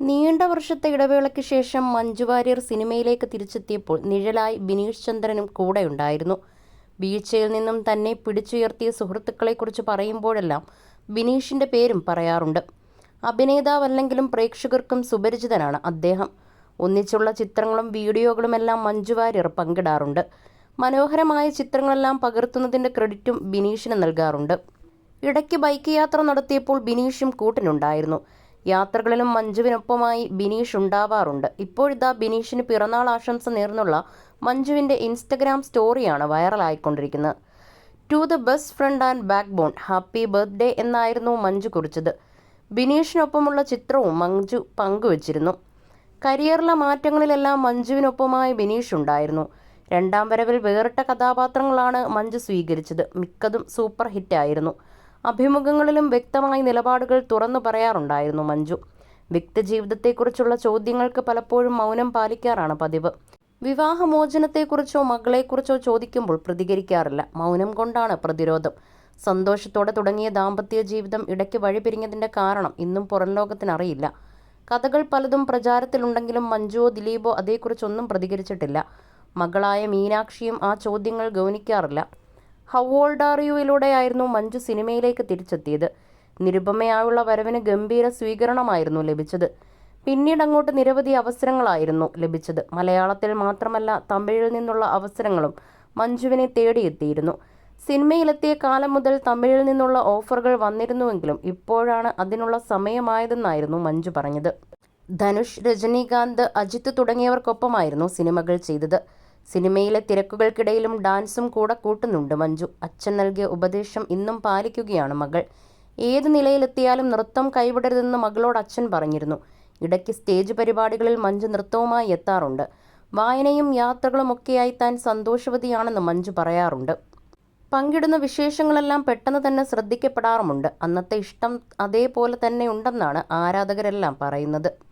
നീണ്ട വർഷത്തെ ഇടവേളയ്ക്ക് ശേഷം മഞ്ജു വാര്യർ സിനിമയിലേക്ക് തിരിച്ചെത്തിയപ്പോൾ നിഴലായി ബിനീഷ് ചന്ദ്രനും കൂടെയുണ്ടായിരുന്നു. വീഴ്ചയിൽ നിന്നും തന്നെ പിടിച്ചുയർത്തിയ സുഹൃത്തുക്കളെക്കുറിച്ച് പറയുമ്പോഴെല്ലാം ബിനീഷിന്റെ പേരും പറയാറുണ്ട്. അഭിനേതാവല്ലെങ്കിലും പ്രേക്ഷകർക്കും സുപരിചിതനാണ് അദ്ദേഹം. ഒന്നിച്ചുള്ള ചിത്രങ്ങളും വീഡിയോകളുമെല്ലാം മഞ്ജു വാര്യർ പങ്കിടാറുണ്ട്. മനോഹരമായ ചിത്രങ്ങളെല്ലാം പകർത്തുന്നതിന്റെ ക്രെഡിറ്റും ബിനീഷിന് നൽകാറുണ്ട്. ഇടയ്ക്ക് ബൈക്ക് യാത്ര നടത്തിയപ്പോൾ ബിനീഷും കൂട്ടിനുണ്ടായിരുന്നു. യാത്രകളിലും മഞ്ജുവിനൊപ്പമായി ബിനീഷ് ഉണ്ടാവാറുണ്ട്. ഇപ്പോഴിതാ ബിനീഷിന് പിറന്നാൾ ആശംസ നേർന്നുള്ള മഞ്ജുവിന്റെ ഇൻസ്റ്റഗ്രാം സ്റ്റോറിയാണ് വൈറലായിക്കൊണ്ടിരിക്കുന്നത്. To the best friend and backbone happy birthday എന്നായിരുന്നു മഞ്ജു കുറിച്ചത്. ബിനീഷിനൊപ്പമുള്ള ചിത്രവും മഞ്ജു പങ്കുവച്ചിരുന്നു. കരിയറിലെ മാറ്റങ്ങളിലെല്ലാം മഞ്ജുവിനൊപ്പമായി ബിനീഷ് ഉണ്ടായിരുന്നു. രണ്ടാം വരവിൽ വേറിട്ട കഥാപാത്രങ്ങളാണ് മഞ്ജു സ്വീകരിച്ചത്. മിക്കതും സൂപ്പർ ഹിറ്റായിരുന്നു. അഭിമുഖങ്ങളിലും വ്യക്തമായ നിലപാടുകൾ തുറന്നു പറയാറുണ്ടായിരുന്നു മഞ്ജു. വ്യക്തിജീവിതത്തെക്കുറിച്ചുള്ള ചോദ്യങ്ങൾക്ക് പലപ്പോഴും മൗനം പാലിക്കാറാണ് പതിവ്. വിവാഹമോചനത്തെക്കുറിച്ചോ മകളെക്കുറിച്ചോ ചോദിക്കുമ്പോൾ പ്രതികരിക്കാറില്ല. മൗനം കൊണ്ടാണ് പ്രതിരോധം. സന്തോഷത്തോടെ തുടങ്ങിയ ദാമ്പത്യ ജീവിതം ഇടയ്ക്ക് വഴിപിരിഞ്ഞതിന്റെ കാരണം ഇന്നും പുറം ലോകത്തിനറിയില്ല കഥകൾ പലതും പ്രചാരത്തിലുണ്ടെങ്കിലും മഞ്ജുവോ ദിലീപോ അതേക്കുറിച്ചൊന്നും പ്രതികരിച്ചിട്ടില്ല. മകളായ മീനാക്ഷിയും ആ ചോദ്യങ്ങൾ ഗൗനിക്കാറില്ല. ഹൗ ഓൾഡ് ആർ യുയിലൂടെയായിരുന്നു മഞ്ജു സിനിമയിലേക്ക് തിരിച്ചെത്തിയത്. നിരുപമയായുള്ള വരവിന് ഗംഭീര സ്വീകരണമായിരുന്നു ലഭിച്ചത്. പിന്നീട് അങ്ങോട്ട് നിരവധി അവസരങ്ങളായിരുന്നു ലഭിച്ചത്. മലയാളത്തിൽ മാത്രമല്ല തമിഴിൽ നിന്നുള്ള അവസരങ്ങളും മഞ്ജുവിനെ തേടിയെത്തിയിരുന്നു. സിനിമയിലെത്തിയ കാലം മുതൽ തമിഴിൽ നിന്നുള്ള ഓഫറുകൾ വന്നിരുന്നുവെങ്കിലും ഇപ്പോഴാണ് അതിനുള്ള സമയമായതെന്നായിരുന്നു മഞ്ജു പറഞ്ഞത്. ധനുഷ് രജനീകാന്ത് അജിത്ത് തുടങ്ങിയവർക്കൊപ്പമായിരുന്നു സിനിമകൾ ചെയ്തത്. സിനിമയിലെ തിരക്കുകൾക്കിടയിലും ഡാൻസും കൂടെ കൂട്ടുന്നുണ്ട് മഞ്ജു. അച്ഛൻ നൽകിയ ഉപദേശം ഇന്നും പാലിക്കുകയാണ് മകൾ. ഏത് നിലയിലെത്തിയാലും നൃത്തം കൈവിടരുതെന്ന് മകളോട് അച്ഛൻ പറഞ്ഞിരുന്നു. ഇടയ്ക്ക് സ്റ്റേജ് പരിപാടികളിൽ മഞ്ജു നൃത്തവുമായി എത്താറുണ്ട്. വായനയും യാത്രകളും യാത്രകളുമൊക്കെയായി താൻ സന്തോഷവതിയാണെന്ന് മഞ്ജു പറയാറുണ്ട്. പങ്കിടുന്ന വിശേഷങ്ങളെല്ലാം പെട്ടെന്ന് തന്നെ ശ്രദ്ധിക്കപ്പെടാറുമുണ്ട്. അന്നത്തെ ഇഷ്ടം അതേപോലെ തന്നെ ഉണ്ടെന്നാണ് ആരാധകരെല്ലാം പറയുന്നത്.